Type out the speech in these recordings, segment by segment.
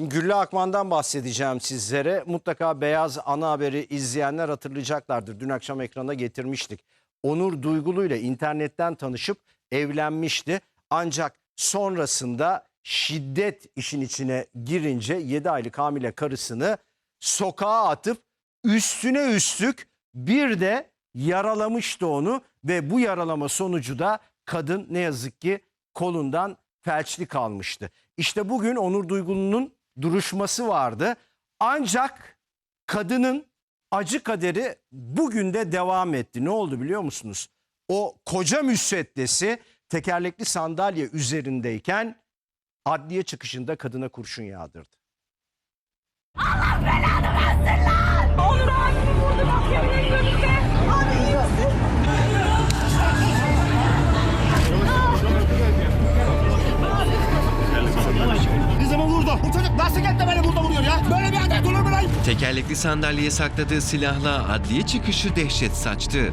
Şimdi Güllü Akman'dan bahsedeceğim sizlere. Mutlaka Beyaz Ana Haber'i izleyenler hatırlayacaklardır. Dün akşam ekrana getirmiştik. Onur Duygulu ile internetten tanışıp evlenmişti. Ancak sonrasında şiddet işin içine girince 7 aylık hamile karısını sokağa atıp üstüne üstlük bir de yaralamıştı onu ve bu yaralama sonucu da kadın ne yazık ki kolundan felçli kalmıştı. İşte bugün Onur Duygulu'nun duruşması vardı. Ancak kadının acı kaderi bugün de devam etti. Ne oldu biliyor musunuz? O koca müsveddesi tekerlekli sandalye üzerindeyken adliye çıkışında kadına kurşun yağdırdı. Tekerlekli sandalyeye sakladığı silahla adliye çıkışı dehşet saçtı.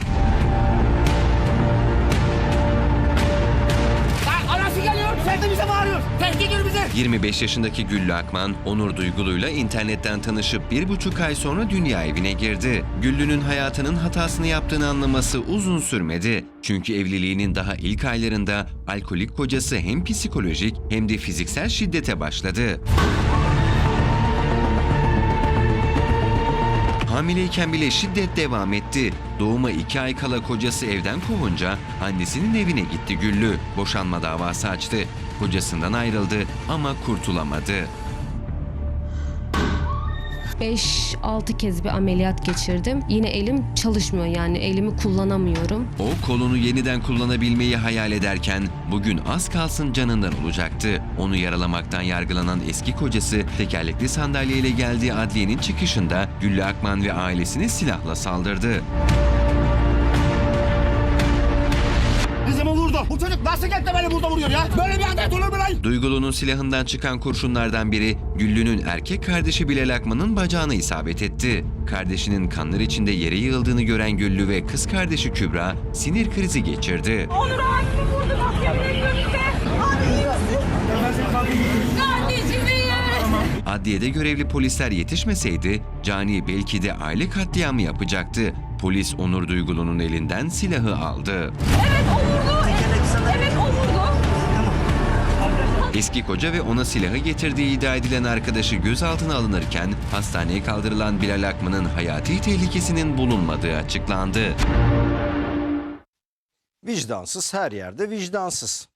Lan anası geliyor. De bize bağırıyor. Tehdit ediyor bize. 25 yaşındaki Güllü Akman, Onur Duygulu'yla internetten tanışıp bir buçuk ay sonra dünya evine girdi. Güllü'nün hayatının hatasını yaptığını anlaması uzun sürmedi. Çünkü evliliğinin daha ilk aylarında alkolik kocası hem psikolojik hem de fiziksel şiddete başladı. Hamileyken bile şiddet devam etti. Doğuma iki ay kala kocası evden kovunca annesinin evine gitti Güllü. Boşanma davası açtı. Kocasından ayrıldı ama kurtulamadı. 5-6 kez bir ameliyat geçirdim. Yine elim çalışmıyor yani elimi kullanamıyorum. O kolunu yeniden kullanabilmeyi hayal ederken bugün az kalsın canından olacaktı. Onu yaralamaktan yargılanan eski kocası tekerlekli sandalyeyle geldiği adliyenin çıkışında Güllü Akman ve ailesine silahla saldırdı. Bu çocuk nasıl geldi beni burada vuruyor ya? Böyle bir adet olur mu lan? Duygulu'nun silahından çıkan kurşunlardan biri Güllü'nün erkek kardeşi Bilal Akman'ın bacağına isabet etti. Kardeşinin kanlar içinde yere yığıldığını gören Güllü ve kız kardeşi Kübra sinir krizi geçirdi. Onur abimi vurdu. Abi iyi misin? İyi. Adliyede görevli polisler yetişmeseydi Cani belki de aile katliamı yapacaktı. Polis Onur Duygulu'nun elinden silahı aldı. Evet o vurdu. Eski koca ve ona silahı getirdiği iddia edilen arkadaşı gözaltına alınırken hastaneye kaldırılan Bilal Akman'ın hayati tehlikesinin bulunmadığı açıklandı. Vicdansız her yerde vicdansız.